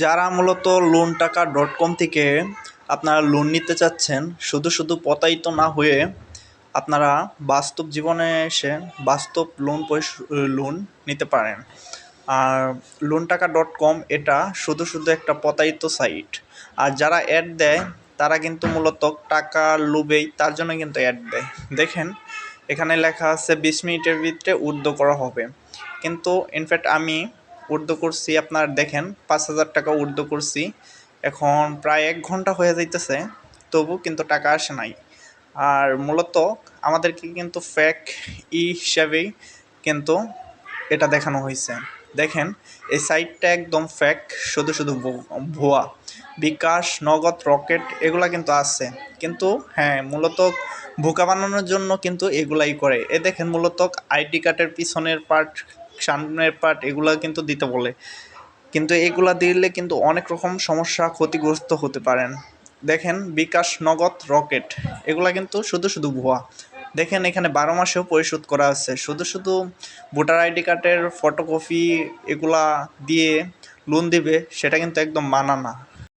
যারা মূলত লোন টাকা ডট কম থেকে আপনারা লোন নিতে চাচ্ছেন, শুধু শুধু প্রতারিত না হয়ে আপনারা বাস্তব জীবনে এসে বাস্তব লোন লোন নিতে পারেন। আর লোন টাকা ডট কম এটা শুধু শুধু একটা প্রতারিত সাইট আর যারা অ্যাড দেয়, তারা কিন্তু মূলত টাকা লোভেই তার জন্য কিন্তু অ্যাড দেয়। দেখেন, এখানে লেখা আছে বিশ মিনিটের ভিতরে উর্দ করা হবে। কিন্তু ইনফ্যাক্ট আমি উর্দু করছি, আপনার দেখেন, পাঁচ হাজার টাকা উর্দু করছি। এখন প্রায় এক ঘণ্টা হয়ে যাইতেছে, তবু কিন্তু টাকা আসে নাই। আর মূলত আমাদেরকে কিন্তু ফ্যাক ই হিসাবেই কিন্তু এটা দেখানো হয়েছে দেখেন, এই সাইটটা একদম ফ্যাক, শুধু শুধু ভুয়া। বিকাশ, নগদ, রকেট, এগুলা কিন্তু আছে। কিন্তু হ্যাঁ মূলত বোকা বানানোর জন্য কিন্তু এগুলাই করে। এ দেখেন, মূলত আইডি কার্ডের পিছনের পার্ট সামনের পার্ট এগুলা কিন্তু দিতে বলে। কিন্তু এগুলা দিলে কিন্তু অনেক রকম সমস্যা ক্ষতিগ্রস্ত হতে পারেন। দেখেন, বিকাশ নগদ রকেট, এগুলা কিন্তু শুধু শুধু ভুয়া। দেখেন, এখানে বারো মাসেও পরিশোধ করা আছে। শুধু শুধু ভোটার আইডি কার্ডের ফটোকপি এগুলা দিয়ে লোন দিবে, সেটা কিন্তু একদম মানা না।